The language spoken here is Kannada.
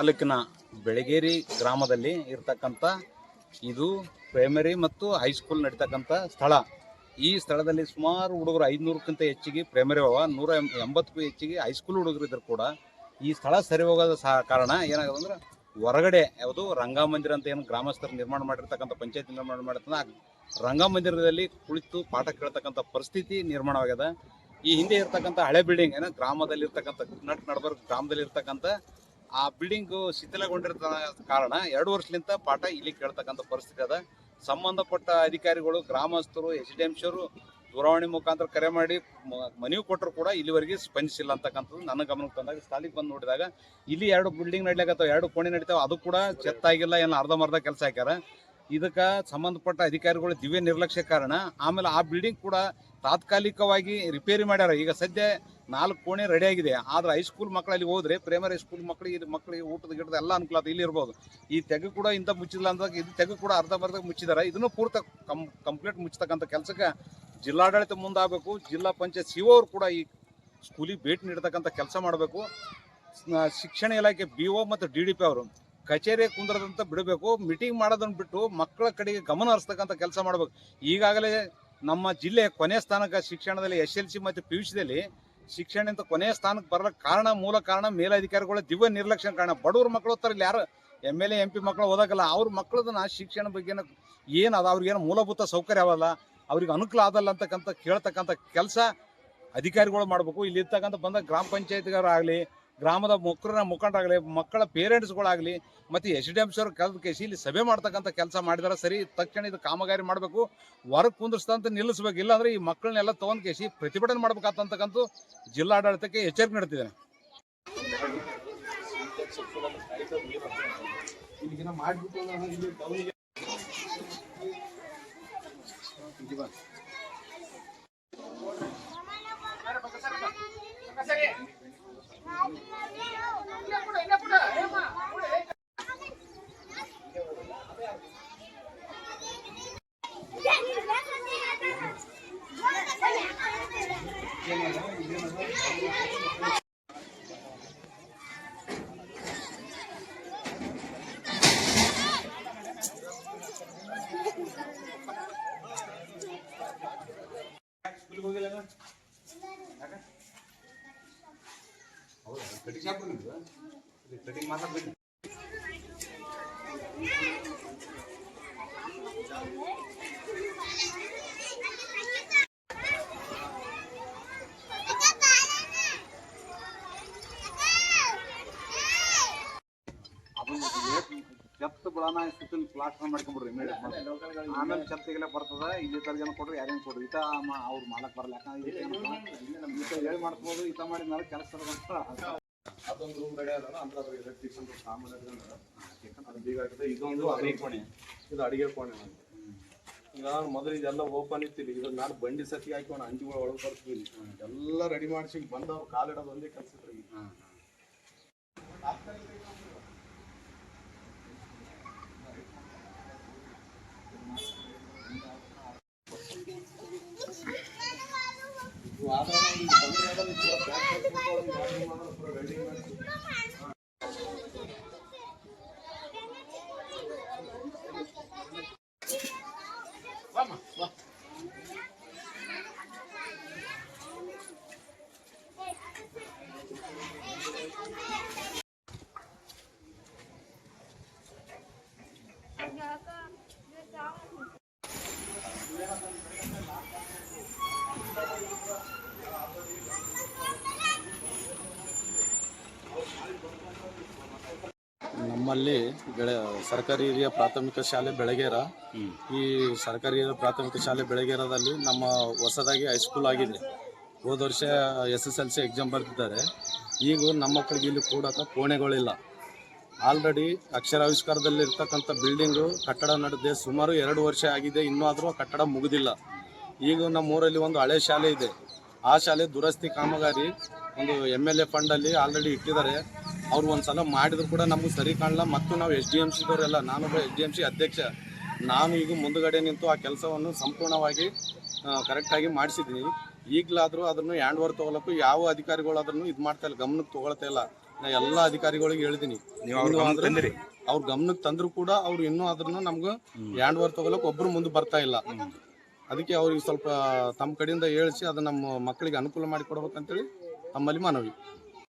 ತಾಲೂಕಿನ ಬೆಳಗೇರಿ ಗ್ರಾಮದಲ್ಲಿ ಇರ್ತಕ್ಕಂಥ ಇದು ಪ್ರೈಮರಿ ಮತ್ತು ಹೈಸ್ಕೂಲ್ ನಡೀತಕ್ಕಂಥ ಸ್ಥಳ. ಈ ಸ್ಥಳದಲ್ಲಿ ಸುಮಾರು ಹುಡುಗರು ಐದುನೂರಕ್ಕಿಂತ ಹೆಚ್ಚಿಗೆ ಪ್ರೈಮರಿ ಅವ, ನೂರ ಎಂಬತ್ತಕ್ಕೂ ಹೆಚ್ಚಿಗೆ ಹೈಸ್ಕೂಲ್ ಹುಡುಗರು ಇದ್ರು ಕೂಡ ಈ ಸ್ಥಳ ಸರಿ ಹೋಗೋದ ಸಹ ಕಾರಣ ಏನಾಗುತ್ತೆ ಅಂದ್ರೆ ಹೊರಗಡೆ ಯಾವುದು ರಂಗಮಂದಿರ ಅಂತ ಏನು ಗ್ರಾಮಸ್ಥರು ನಿರ್ಮಾಣ ಮಾಡಿರ್ತಕ್ಕಂಥ ಪಂಚಾಯತ್ ನಿರ್ಮಾಣ ಮಾಡಿರ್ತಂದ್ರೆ ಆ ರಂಗಮಂದಿರದಲ್ಲಿ ಕುಳಿತು ಪಾಠ ಕೇಳ್ತಕ್ಕಂಥ ಪರಿಸ್ಥಿತಿ ನಿರ್ಮಾಣವಾಗ್ಯದ. ಈ ಹಿಂದೆ ಇರ್ತಕ್ಕಂಥ ಹಳೆ ಬಿಲ್ಡಿಂಗ್ ಏನೋ ಗ್ರಾಮದಲ್ಲಿ ಇರ್ತಕ್ಕಂಥ ನಟ್ ನಡಬರ್ ಗ್ರಾಮದಲ್ಲಿ ಆ ಬಿಲ್ಡಿಂಗ್ ಶಿಥಿಲಗೊಂಡಿರ್ತ ಕಾರಣ ಎರಡು ವರ್ಷಲಿಂದ ಪಾಠ ಇಲ್ಲಿ ಕೇಳ್ತಕ್ಕಂಥ ಪರಿಸ್ಥಿತಿ ಅದ. ಸಂಬಂಧಪಟ್ಟ ಅಧಿಕಾರಿಗಳು, ಗ್ರಾಮಸ್ಥರು ಎಚ್ ಡಿ ಎಂಶರು ದೂರವಾಣಿ ಮುಖಾಂತರ ಕರೆ ಮಾಡಿ ಮನವಿ ಕೊಟ್ಟರು ಕೂಡ ಇಲ್ಲಿವರೆಗೆ ಸ್ಪಂದಿಸಿಲ್ಲ ಅಂತಕ್ಕಂಥದ್ದು ನನ್ನ ಗಮನಕ್ಕೆ ಬಂದಾಗ ಸ್ಥಳಕ್ಕೆ ಬಂದು ನೋಡಿದಾಗ ಇಲ್ಲಿ ಎರಡು ಬಿಲ್ಡಿಂಗ್ ನಡ್ಲಿಕತ್ತಾವ ಎರಡು ಕೋಣೆ ನಡೀತಾವೆ, ಅದು ಕೂಡ ಚೆತ್ತಾಗಿಲ್ಲ, ಏನು ಅರ್ಧಮರ್ಧ ಕೆಲಸ ಹಾಕ್ಯಾರ. ಇದಕ್ಕೆ ಸಂಬಂಧಪಟ್ಟ ಅಧಿಕಾರಿಗಳು ದಿವ್ಯ ನಿರ್ಲಕ್ಷ್ಯ ಕಾರಣ. ಆಮೇಲೆ ಆ ಬಿಲ್ಡಿಂಗ್ ಕೂಡ ತಾತ್ಕಾಲಿಕವಾಗಿ ರಿಪೇರಿ ಮಾಡ್ಯಾರ. ಈಗ ಸದ್ಯ ನಾಲ್ಕು ಕೋಣೆ ರೆಡಿ ಆಗಿದೆ. ಆದ್ರೆ ಹೈಸ್ಕೂಲ್ ಮಕ್ಕಳಲ್ಲಿ ಹೋದ್ರೆ ಪ್ರೈಮರಿ ಸ್ಕೂಲ್ ಮಕ್ಕಳಿಗೆ ಮಕ್ಕಳಿಗೆ ಊಟದ ಗಿಡದ ಎಲ್ಲ ಅನುಕೂಲ ಅದು ಇಲ್ಲಿ ಇರ್ಬೋದು. ಈ ತೆಗೆ ಕೂಡ ಇಂಥ ಮುಚ್ಚಿಲ್ಲ ಅಂದಾಗ ಇದು ತೆಗೆ ಕೂಡ ಅರ್ಧ ಬರ್ಧ ಮುಚ್ಚಿದಾರೆ. ಇದನ್ನು ಪೂರ್ತಿ ಕಂ ಕಂಪ್ಲೀಟ್ ಮುಚ್ಚತಕ್ಕಂಥ ಕೆಲಸಕ್ಕೆ ಜಿಲ್ಲಾಡಳಿತ ಮುಂದಾಗಬೇಕು. ಜಿಲ್ಲಾ ಪಂಚಾಯತ್ ಸಿ ಅವರು ಕೂಡ ಈ ಸ್ಕೂಲಿಗೆ ಭೇಟಿ ನೀಡತಕ್ಕಂಥ ಕೆಲಸ ಮಾಡಬೇಕು. ಶಿಕ್ಷಣ ಇಲಾಖೆ ಬಿ ಒ ಮತ್ತು ಡಿ ಡಿ ಪಿ ಅವರು. ಕಚೇರಿ ಕುಂದ್ರದಂತ ಬಿಡಬೇಕು ಮೀಟಿಂಗ್ ಮಾಡೋದನ್ನ ಬಿಟ್ಟು ಮಕ್ಕಳ ಕಡೆಗೆ ಗಮನ ಹರಿಸ್ತಕ್ಕಂಥ ಕೆಲಸ ಮಾಡಬೇಕು. ಈಗಾಗಲೇ ನಮ್ಮ ಜಿಲ್ಲೆ ಕೊನೆ ಸ್ಥಾನಕ್ಕೆ ಶಿಕ್ಷಣದಲ್ಲಿ ಎಸ್ ಎಲ್ ಸಿ ಮತ್ತು ಪಿ ಯು ಸಿದಲ್ಲಿ ಶಿಕ್ಷಣದಿಂದ ಕೊನೆಯ ಸ್ಥಾನಕ್ಕೆ ಬರಲಿಕ್ಕೆ ಕಾರಣ, ಮೂಲ ಕಾರಣ ಮೇಲಧಿಕಾರಿಗಳ ದಿವ್ಯ ನಿರ್ಲಕ್ಷ್ಯ ಕಾರಣ. ಬಡವ್ರ ಮಕ್ಕಳು ಹೋಗ್ತಾರೆ ಇಲ್ಲಿ ಯಾರು M L A, M P ಮಕ್ಕಳು ಓದಕ್ಕಲ್ಲ ಅವ್ರ ಮಕ್ಕಳದನ್ನ ಶಿಕ್ಷಣ ಬಗ್ಗೆ ಏನು ಅದ, ಅವ್ರಿಗೇನು ಮೂಲಭೂತ ಸೌಕರ್ಯ ಅವಲ್ಲ ಅವ್ರಿಗೆ ಅನುಕೂಲ ಆದಲ್ಲ ಅಂತಕ್ಕಂಥ ಕೇಳ್ತಕ್ಕಂಥ ಕೆಲಸ ಅಧಿಕಾರಿಗಳು ಮಾಡಬೇಕು. ಇಲ್ಲಿ ಇರ್ತಕ್ಕಂಥ ಬಂದ ಗ್ರಾಮ ಪಂಚಾಯತ್ಗಾರಾಗಲಿ ಗ್ರಾಮದ ಮುಖರ ಮುಖಂಡರಾಗಲಿ, ಮಕ್ಕಳ ಪೇರೆಂಟ್ಸ್ಗಳಾಗಲಿ, ಮತ್ತು ಎಸ್ ಡಿ ಎಂ ಸರ್ ಕೆಲಸ ಕೇಸಿ ಇಲ್ಲಿ ಸಭೆ ಮಾಡ್ತಕ್ಕಂಥ ಕೆಲಸ ಮಾಡಿದಾರೆ, ಸರಿ, ತಕ್ಷಣ ಇದು ಕಾಮಗಾರಿ ಮಾಡಬೇಕು. ಹೊರಗೆ ಕುಂದಿಸ್ತಂತ ನಿಲ್ಲಿಸ್ಬೇಕು. ಇಲ್ಲಾಂದ್ರೆ ಈ ಮಕ್ಕಳನ್ನೆಲ್ಲ ತಗೊಂಡ್ ಕೇಸಿ ಪ್ರತಿಭಟನೆ ಮಾಡ್ಬೇಕಾತಂತಕ್ಕಂಥ ಜಿಲ್ಲಾಡಳಿತಕ್ಕೆ ಎಚ್ಚರಿಕೆ ನೀಡ್ತಿದ್ದೇನೆ. ಚೆತ್ತ ಬಳನ ಸುತ್ತಲ ಪ್ಲಾಸ್ಟರ್ ಮಾಡ್ಕೊಂಡ್ಬಿಡ್ರಿ ಇಮಿಡಿಯೇಟ್ ಆಮೇಲೆ ಚೆತ್ತಿಗೆಲ್ಲ ಬರ್ತದ ಇಲ್ಲಿ ತರ ಜನ ಕೊಡ್ರಿ ಯಾರೇನು ಕೊಡ್ರಿ ಈತ ಅವ್ರು ಮಾಡಕ್ ಬರಲ್ಲ ಯಾಕಂದ್ರೆ ಹೇಳಿ ಮಾಡ್ಬೋದು ಈತ ಮಾಡಿದ್ಮೇಲೆ ಮೇಲೆ ಕೆಲಸ ಅದೊಂದು ರೂಮ್ ರೆಡಿ ಅದಲ್ಲ ಅಂದ್ರೆ ಅದ್ರ ಎಲೆಕ್ಟ್ರಿಷಿಯನ್ ಸಾಮಾನ್ಯ ಅದು ಬೀಗ ಇದೊಂದು ಅಡಿಗೆ ಕೋಣೆ. ಇದು ಅಡಿಗೆ ಕೋಣೆ ನಂದು. ಈಗ ಮೊದಲು ಇದೆಲ್ಲ ಓಪನ್ ಇತ್ತಿಲ್ಲ ಇದು ನಾನು ಬಂಡಿ ಸತಿ ಹಾಕಿ ಅಂಜಿಗಳು ಒಳಗೆ ಬರ್ತೀವಿ ಎಲ್ಲ ರೆಡಿ ಮಾಡಿಸಿ ಬಂದವ್ರು ಕಾಲಿಡೋದು ಒಂದೇ ಕೆಲಸ ಇದ್ರಿ ನಮ್ಮಲ್ಲಿ ಬೆಳೆ ಸರ್ಕಾರಿ ಹಿರಿಯ ಪ್ರಾಥಮಿಕ ಶಾಲೆ ಬೆಳಗೇರ. ಈ ಸರ್ಕಾರಿ ಹಿರಿಯ ಪ್ರಾಥಮಿಕ ಶಾಲೆ ಬೆಳಗೇರದಲ್ಲಿ ನಮ್ಮ ಹೊಸದಾಗಿ ಹೈಸ್ಕೂಲ್ ಆಗಿದೆ. ಹೋದ ವರ್ಷ S S L C exam ಬರ್ತಿದ್ದಾರೆ. ಈಗ ನಮ್ಮ ಮಕ್ಕಳಿಗೆ ಇಲ್ಲಿ ಕೂಡಕ್ಕೆ ಕೋಣೆಗಳಿಲ್ಲ. ಆಲ್ರೆಡಿ ಅಕ್ಷರಾವಿಷ್ಕಾರದಲ್ಲಿರ್ತಕ್ಕಂಥ ಬಿಲ್ಡಿಂಗು ಕಟ್ಟಡ ನಡೆದಿದೆ ಸುಮಾರು ಎರಡು ವರ್ಷ ಆಗಿದೆ. ಇನ್ನೂ ಆದರೂ ಕಟ್ಟಡ ಮುಗಿದಿಲ್ಲ. ಈಗ ನಮ್ಮ ಊರಲ್ಲಿ ಒಂದು ಹಳೆ ಶಾಲೆ ಇದೆ. ಆ ಶಾಲೆ ದುರಸ್ತಿ ಕಾಮಗಾರಿ ಒಂದು ಎಂ ಎಲ್ ಎ ಫಂಡಲ್ಲಿ ಆಲ್ರೆಡಿ ಇಟ್ಟಿದ್ದಾರೆ. ಅವ್ರು ಒಂದು ಸಲ ಮಾಡಿದ್ರು ಕೂಡ ನಮ್ಗೆ ಸರಿ ಕಾಣಲ್ಲ ಮತ್ತು ನಾವು ಎಸ್ ಡಿ ಎಂ ಸಿದವರೆಲ್ಲ ನಾನೊಬ್ಬ ಎಸ್ ಡಿ ಎಂ ಸಿ ಅಧ್ಯಕ್ಷ ನಾನು ಈಗ ಮುಂದುಗಡೆ ನಿಂತು ಆ ಕೆಲಸವನ್ನು ಸಂಪೂರ್ಣವಾಗಿ ಕರೆಕ್ಟಾಗಿ ಮಾಡಿಸಿದ್ದೀನಿ. ಈಗಲಾದರೂ ಅದನ್ನು ಹ್ಯಾಂಡ್ ಓವರ್ ತೊಗೊಳಕ್ಕೂ ಯಾವ ಅಧಿಕಾರಿಗಳು ಅದನ್ನು ಇದು ಮಾಡ್ತಾ ಇಲ್ಲ ಗಮನಕ್ಕೆ ತೊಗೊಳ್ತಾ ಇಲ್ಲ. ನಾ ಎಲ್ಲ ಅಧಿಕಾರಿಗಳಿಗೆ ಹೇಳಿದ್ದೀನಿ. ಅವ್ರು ಗಮನಕ್ಕೆ ತಂದಿರಿ. ಅವ್ರ ಗಮನಕ್ಕೆ ತಂದ್ರು ಕೂಡ ಅವ್ರು ಇನ್ನೂ ಅದನ್ನು ನಮ್ಗೆ ಹ್ಯಾಂಡ್ ಓವರ್ ತೊಗೊಳಕ್ಕೆ ಒಬ್ಬರು ಮುಂದೆ ಬರ್ತಾ ಇಲ್ಲ. ಅದಕ್ಕೆ ಅವ್ರಿಗೆ ಸ್ವಲ್ಪ ತಮ್ಮ ಕಡೆಯಿಂದ ಹೇಳಿಸಿ ಅದನ್ನು ನಮ್ಮ ಮಕ್ಕಳಿಗೆ ಅನುಕೂಲ ಮಾಡಿ ಕೊಡ್ಬೇಕಂತೇಳಿ ನಮ್ಮಲ್ಲಿ ಮನವಿ.